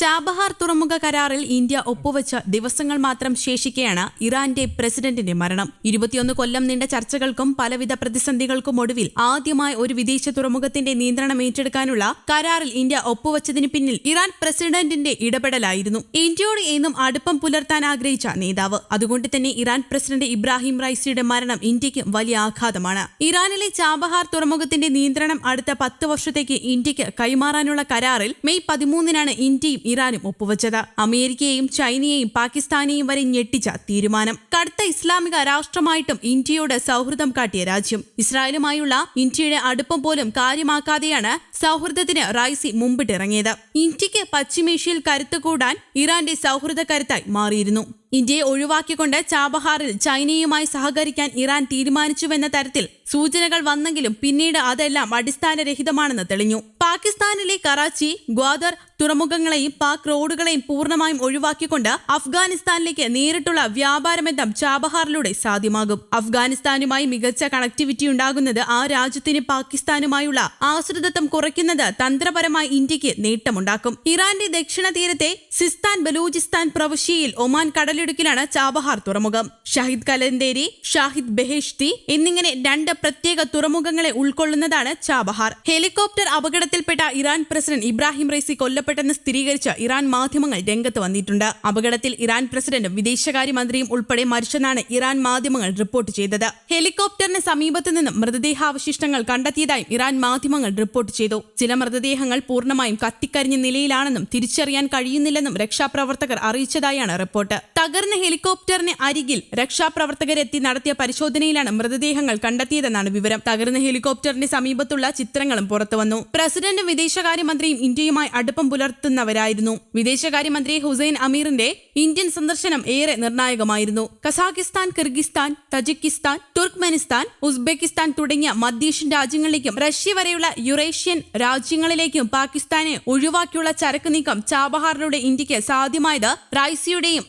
Chabahar തുറമുഖ കരാറിൽ India ഒപ്പുവെച്ച ദിവസങ്ങൾ മാത്രം ശേഷിക്കെയാണ് ഇറാന്റെ പ്രസിഡന്റിന്റെ മരണം. ഇരുപത്തിയൊന്ന് കൊല്ലം നീണ്ട ചർച്ചകൾക്കും പലവിധ പ്രതിസന്ധികൾക്കും ഒടുവിൽ ആദ്യമായി ഒരു വിദേശ തുറമുഖത്തിന്റെ നിയന്ത്രണം ഏറ്റെടുക്കാനുള്ള കരാറിൽ ഇന്ത്യ ഒപ്പുവെച്ചതിന് പിന്നിൽ ഇറാൻ പ്രസിഡന്റിന്റെ ഇടപെടലായിരുന്നു. ഇന്ത്യയോട് എന്നും അടുപ്പം പുലർത്താൻ ആഗ്രഹിച്ച നേതാവ്. അതുകൊണ്ട് തന്നെ ഇറാൻ പ്രസിഡന്റ് ഇബ്രാഹിം റൈസിയുടെ മരണം ഇന്ത്യയ്ക്ക് വലിയ ആഘാതമാണ്. ഇറാനിലെ ചാബഹാർ തുറമുഖത്തിന്റെ നിയന്ത്രണം അടുത്ത പത്ത് വർഷത്തേക്ക് ഇന്ത്യയ്ക്ക് കൈമാറാനുള്ള കരാറിൽ മെയ് പതിമൂന്നിനാണ് ഇന്ത്യയും ഇറാനും ഒപ്പുവച്ചത്. അമേരിക്കയെയും ചൈനയെയും പാകിസ്ഥാനെയും വരെ ഞെട്ടിച്ച തീരുമാനം. കടുത്ത ഇസ്ലാമിക രാഷ്ട്രമായിട്ടും ഇന്ത്യയോട് സൗഹൃദം കാട്ടിയ രാജ്യം. ഇസ്രായേലുമായുള്ള ഇന്ത്യയുടെ അടുപ്പം പോലും കാര്യമാക്കാതെയാണ് സൗഹൃദത്തിന് റൈസി മുമ്പിട്ടിറങ്ങിയത്. ഇന്ത്യയ്ക്ക് പശ്ചിമേഷ്യയിൽ കരുത്ത് കൂടാൻ ഇറാന്റെ സൗഹൃദ കരുത്തായി മാറിയിരുന്നു. ഇന്ത്യയെ ഒഴിവാക്കിക്കൊണ്ട് ചാബഹാറിൽ ചൈനയുമായി സഹകരിക്കാൻ ഇറാൻ തീരുമാനിച്ചുവെന്ന തരത്തിൽ സൂചനകൾ വന്നെങ്കിലും പിന്നീട് അതെല്ലാം അടിസ്ഥാനരഹിതമാണെന്ന് തെളിഞ്ഞു. പാകിസ്ഥാനിലെ കറാച്ചി ഗ്വാദർ തുറമുഖങ്ങളെയും പാക് റോഡുകളെയും പൂർണമായും ഒഴിവാക്കിക്കൊണ്ട് അഫ്ഗാനിസ്ഥാനിലേക്ക് നേരിട്ടുള്ള വ്യാപാരബന്ധം ചാബഹാറിലൂടെ സാധ്യമാകും. അഫ്ഗാനിസ്ഥാനുമായി മികച്ച കണക്ടിവിറ്റി ഉണ്ടാകുന്നത് ആ രാജ്യത്തിന് പാകിസ്ഥാനുമായുള്ള ആശ്രിതത്വം കുറയ്ക്കുന്നത് തന്ത്രപരമായി ഇന്ത്യയ്ക്ക് നേട്ടമുണ്ടാക്കും. ഇറാന്റെ ദക്ഷിണ തീരത്തെ സിസ്താൻ ബലൂചിസ്ഥാൻ പ്രവിശ്യയിൽ ഒമാൻ കടലിടുക്കിലാണ് ചാബഹാർ തുറമുഖം. ഷാഹിദ് കലന്തേരി ഷാഹിദ് ബെഹേഷ്തി എന്നിങ്ങനെ രണ്ട് പ്രത്യേക തുറമുഖങ്ങളെ ഉൾക്കൊള്ളുന്നതാണ് ചാബഹാർ ഹെലികോപ്റ്റർ അപകടത്തിൽപ്പെട്ട ഇറാൻ പ്രസിഡന്റ് ഇബ്രാഹിം റൈസി കൊല്ലപ്പെട്ടെന്ന് സ്ഥിരീകരിച്ച ഇറാൻ മാധ്യമങ്ങൾ രംഗത്ത് വന്നിട്ടുണ്ട്. അപകടത്തിൽ ഇറാൻ പ്രസിഡന്റും വിദേശകാര്യമന്ത്രിയും ഉൾപ്പെടെ മരിച്ചെന്നാണ് ഇറാൻ മാധ്യമങ്ങൾ റിപ്പോർട്ട് ചെയ്തത്. ഹെലികോപ്റ്ററിന് സമീപത്തു നിന്നും മൃതദേഹാവശിഷ്ടങ്ങൾ കണ്ടെത്തിയതായും ഇറാൻ മാധ്യമങ്ങൾ റിപ്പോർട്ട് ചെയ്തു. ചില മൃതദേഹങ്ങൾ പൂർണമായും കത്തിക്കരിഞ്ഞ നിലയിലാണെന്നും തിരിച്ചറിയാൻ കഴിയുന്നില്ലെന്നും രക്ഷാപ്രവർത്തകർ അറിയിച്ചതായാണ് റിപ്പോർട്ട്. തകർന്ന ഹെലികോപ്റ്ററിന് അരികിൽ രക്ഷാപ്രവർത്തകരെത്തി നടത്തിയ പരിശോധനയിലാണ് മൃതദേഹങ്ങൾ കണ്ടെത്തിയതെന്നാണ് വിവരം. തകർന്ന ഹെലികോപ്റ്ററിന് സമീപത്തുള്ള ചിത്രങ്ങളും പുറത്തുവന്നു. പ്രസിഡന്റും വിദേശകാര്യമന്ത്രിയും ഇന്ത്യയുമായി അടുപ്പം പുലർത്തുന്നവരായിരുന്നു. വിദേശകാര്യമന്ത്രി ഹുസൈൻ അമീറിന്റെ ഇന്ത്യൻ സന്ദർശനം ഏറെ നിർണായകമായിരുന്നു. Kazakhstan Kyrgyzstan Tajikistan Turkmenistan Uzbekistan തുടങ്ങിയ മധ്യേഷ്യൻ രാജ്യങ്ങളിലേക്കും റഷ്യ വരെയുള്ള യുറേഷ്യൻ രാജ്യങ്ങളിലേക്കും പാകിസ്ഥാനെ ഒഴിവാക്കിയുള്ള ചരക്ക് നീക്കം ചാബഹാറിലൂടെ ഇന്ത്യയ്ക്ക് സാധ്യമായത് റൈസിയുടെയും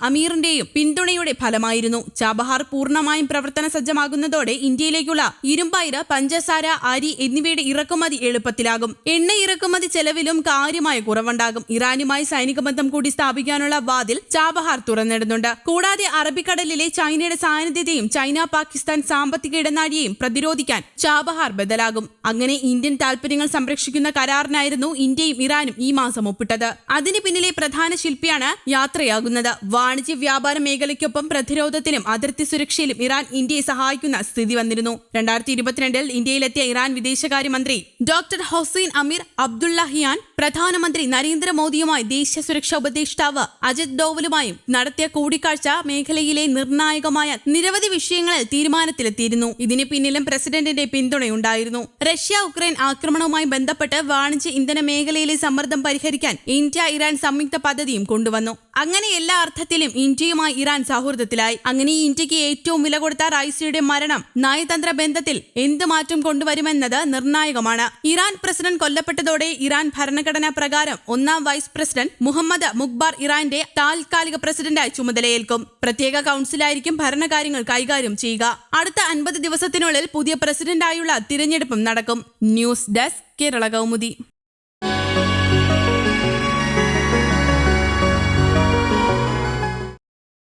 അമീറിന്റെയും പിന്തുണയുടെ ഫലമായിരുന്നു. ചാബഹാർ പൂർണമായും പ്രവർത്തന സജ്ജമാകുന്നതോടെ ഇന്ത്യയിലേക്കുള്ള ഇരുമ്പയിര് പഞ്ചസാര അരി എന്നിവയുടെ ഇറക്കുമതി എളുപ്പത്തിലാകും. എണ്ണ ഇറക്കുമതി ചെലവിലും കാര്യമായ കുറവുണ്ടാകും. ഇറാനുമായി സൈനിക ബന്ധം കൂടി സ്ഥാപിക്കാനുള്ള വാതിൽ ചാബഹാർ തുറന്നിടുന്നുണ്ട്. കൂടാതെ അറബിക്കടലിലെ ചൈനയുടെ സാന്നിധ്യത്തെയും ചൈന പാകിസ്ഥാൻ സാമ്പത്തിക ഇടനാഴിയെയും പ്രതിരോധിക്കാൻ ചാബഹാർ ബദലാകും അങ്ങനെ ഇന്ത്യൻ താൽപര്യങ്ങൾ സംരക്ഷിക്കുന്ന കരാറിനായിരുന്നു ഇന്ത്യയും ഇറാനും ഈ മാസം ഒപ്പിട്ടത്. അതിന് പിന്നിലെ പ്രധാന ശില്പിയാണ് യാത്രയാകുന്നത്. വാണിജ്യ വ്യാപാര മേഖലയ്ക്കൊപ്പം പ്രതിരോധത്തിലും അതിർത്തി സുരക്ഷയിലും ഇറാൻ ഇന്ത്യയെ സഹായിക്കുന്ന സ്ഥിതി വന്നിരുന്നു. രണ്ടായിരത്തി ഇരുപത്തിരണ്ടിൽ ഇന്ത്യയിലെത്തിയ ഇറാൻ വിദേശകാര്യമന്ത്രി ഡോക്ടർ ഹൊസൈൻ അമീർ അബ്ദുള്ളഹിയാൻ പ്രധാനമന്ത്രി നരേന്ദ്രമോദിയുമായി ദേശീയ സുരക്ഷാ ഉപദേഷ്ടാവ് അജിത് ഡോവലുമായും നടത്തിയ കൂടിക്കാഴ്ച മേഖലയിലെ നിർണായകമായ നിരവധി വിഷയങ്ങളിൽ തീരുമാനത്തിലെത്തിയിരുന്നു. ഇതിന് പിന്നിലും പ്രസിഡന്റിന്റെ പിന്തുണയുണ്ടായിരുന്നു. റഷ്യ ഉക്രൈൻ ആക്രമണവുമായി ബന്ധപ്പെട്ട് വാണിജ്യ ഇന്ധന മേഖലയിലെ സമ്മർദ്ദം പരിഹരിക്കാൻ ഇന്ത്യ ഇറാൻ സംയുക്ത പദ്ധതിയും കൊണ്ടുവന്നു. അങ്ങനെ എല്ലാ അർത്ഥത്തിലും ഇന്ത്യയുമായി ഇറാൻ സൗഹൃദത്തിലായി. അങ്ങനെ ഇന്ത്യയ്ക്ക് ഏറ്റവും വില കൊടുത്ത റൈസിയുടെ മരണം നയതന്ത്ര ബന്ധത്തിൽ എന്ത് മാറ്റം കൊണ്ടുവരുമെന്നത് നിർണായകമാണ്. ഇറാൻ പ്രസിഡന്റ് കൊല്ലപ്പെട്ടതോടെ ഇറാൻ ഭരണഘടനാ പ്രകാരം ഒന്നാം വൈസ് പ്രസിഡന്റ് മുഹമ്മദ് മുക്ബാർ ഇറാന്റെ താൽക്കാലിക പ്രസിഡന്റായി ചുമതലയേൽക്കും. പ്രത്യേക കൌൺസിലായിരിക്കും ഭരണകാര്യങ്ങൾ കൈകാര്യം ചെയ്യുക. അടുത്ത അൻപത് ദിവസത്തിനുള്ളിൽ പുതിയ പ്രസിഡന്റായുള്ള തിരഞ്ഞെടുപ്പും നടക്കും. News desk Kerala Kaumudi.